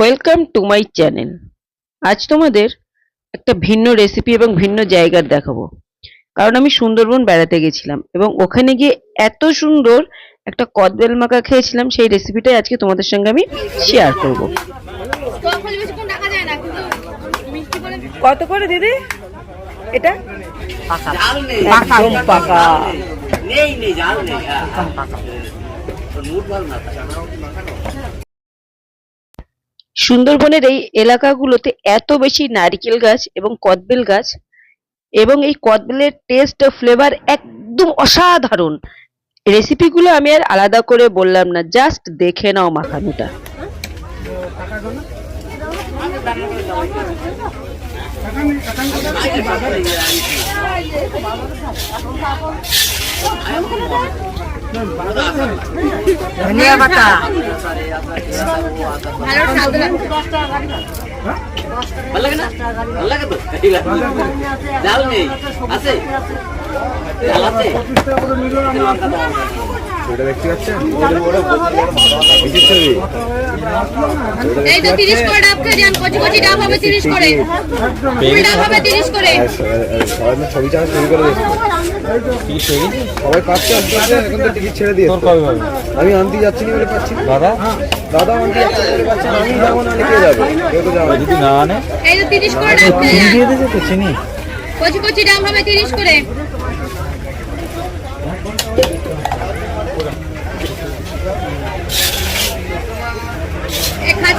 Welcome to my channel আজ তোমাদের একটা ভিন্ন রেসিপি এবং ভিন্ন জায়গার দেখাবো। কারণ আমি সুন্দরবন বেড়াতে গেছিলাম এবং ওখানে গিয়ে এত সুন্দর একটা কদবেল মাখা খেয়েছিলাম সেই রেসিপিটাই আজকে তোমাদের সঙ্গে আমি শেয়ার করব। কত করে দিদি? এটা? পাকা। নেই নেই জাল নেই হ্যাঁ। তোর মুড ভালো না তাই। সুন্দরবনের এই এলাকাগুলোতে এত বেশি নারিকেল গাছ এবং কদবেল গাছ এবং এই কদবেলের টেস্ট ফ্লেভার একদম অসাধারণ। রেসিপিগুলো আমি আর আলাদা করে বললাম না জাস্ট দেখে নাও মাখানোটা। ধনিয়া পাতা। ভালো লাগে না? ভালো লাগে তো? জাল নেই। আছে? জাল আছে? ওটা দেখতে পাচ্ছেন? ছবি। এই তো তিরিশ করে ডাব খেয়ে যান কচি কচি ডাব হবে তিরিশ করে। ফুল ডাব হবে তিরিশ করে। আর স- আর সবাই না ছবি চাওয়া শুরু করে দিয়েছে। সবাই পাচ্ছে আস্তে আস্তে এখন তো টিকিট ছেড়ে দিয়েছে। আমি আনতে যাচ্ছি না বলে পাচ্ছি দাদা? দাদা আনতে যাচ্ছে না বলে পাচ্ছি না। আমি যাব না কে যাবে? কেউ তো যাবে যদি না আনে? এই তো তিরিশ করে ডাব খেয়ে যান। দিয়ে দিয়েছে তো চিনি? কচি কচি ডাব হবে তিরিশ করে।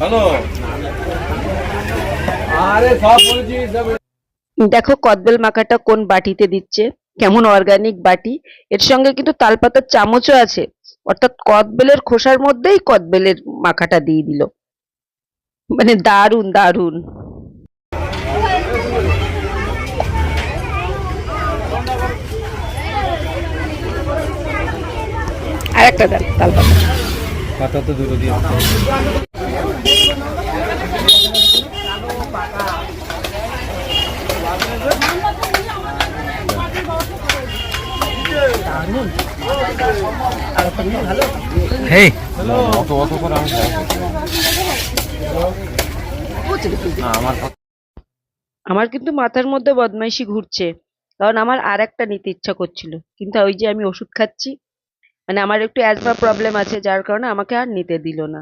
হ্যালো। আরে সব বলেছি দেখো কদবেল মাখাটা কোন বাটিতে দিচ্ছে? কেমন অর্গানিক বাটি? এর সঙ্গে কিন্তু তালপাতার চামচও আছে। অর্থাৎ কদবেলের খোসার মধ্যেই কদবেলের মাখাটা দিয়ে দিল। মানে দারুণ দারুণ আর একটা দেন তালপাতা। পাতা তো দুটো দিয়ে আমার আমার কিন্তু মাথার মধ্যে বদমাইশি ঘুরছে, কারণ আমার আর একটা নিতে ইচ্ছা করছিল, কিন্তু ওই যে আমি ওষুধ খাচ্ছি মানে আমার একটু অ্যাজমা প্রবলেম আছে, যার কারণে আমাকে আর নিতে দিল না।